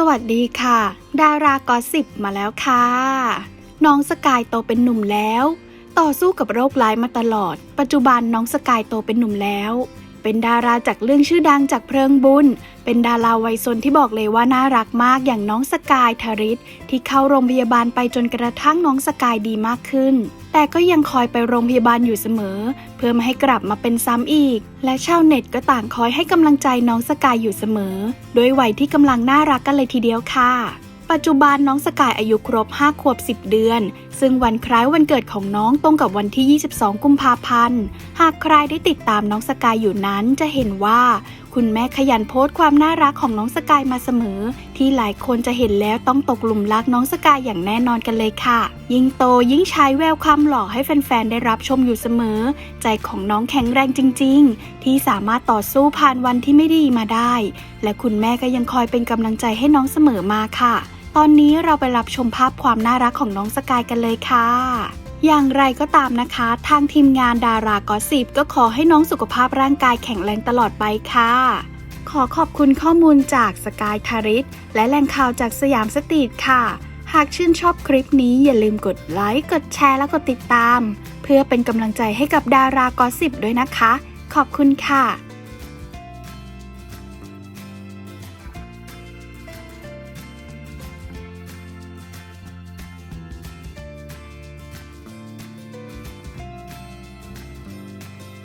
สวัสดีค่ะ ดารากอสสิบมาแล้วค่ะ น้องสกายโตเป็นหนุ่มแล้ว ต่อสู้กับโรคร้ายมาตลอด ปัจจุบันน้องสกายโตเป็นหนุ่มแล้ว เป็นดาราจากเรื่องชื่อดังจากเพลิงบุญ เป็นดาราวัยซนที่บอกเลยว่าน่ารักมากอย่างน้องสกายทาริศที่เข้าโรงพยาบาลไปจนกระทั่งน้องสกายดีมากขึ้น แต่ก็ยังคอยไปโรงพยาบาลอยู่เสมอ เพื่อไม่ให้กลับมาเป็นซ้ำอีก และชาวเน็ตก็ต่างคอยให้กำลังใจน้องสกายอยู่เสมอ โดยวัยที่กำลังน่ารักกันเลยทีเดียวค่ะ ปัจจุบันน้องสกายอายุครบ 5 ขวบ 10 เดือน ซึ่งวันคล้ายวันเกิดของน้องตรงกับวันที่ 22 กุมภาพันธ์ หากใครได้ติดตามน้องสกายอยู่นั้นจะเห็นว่า คุณแม่ขยันโพสต์ความน่ารักของน้องสกายมาเสมอ ที่หลายคนจะเห็นแล้วต้องตกหลุมรักน้องสกายอย่างแน่นอนกันเลยค่ะ ยิ่งโตยิ่งใช้แววความหล่อให้แฟนๆได้รับชมอยู่เสมอ ใจของน้องแข็งแรงจริง ๆ ที่สามารถต่อสู้ผ่านวันที่ไม่ดีมาได้ และคุณแม่ก็ยังคอยเป็นกำลังใจให้น้องเสมอมาค่ะ ตอนนี้เราไปรับชมภาพความน่ารักของน้องสกายกันเลยค่ะอย่างไรก็ตามนะคะ ทางทีมงานดารากอสิบก็ขอให้น้องสุขภาพร่างกายแข็งแรงตลอดไปค่ะ ขอขอบคุณข้อมูลจากสกายทาริสและแหล่งข่าวจากสยามสตรีทค่ะ หากชื่นชอบคลิปนี้อย่าลืมกดไลค์ กดแชร์และกดติดตาม เพื่อเป็นกำลังใจให้กับดารากอสิบด้วยนะคะ ขอบคุณค่ะ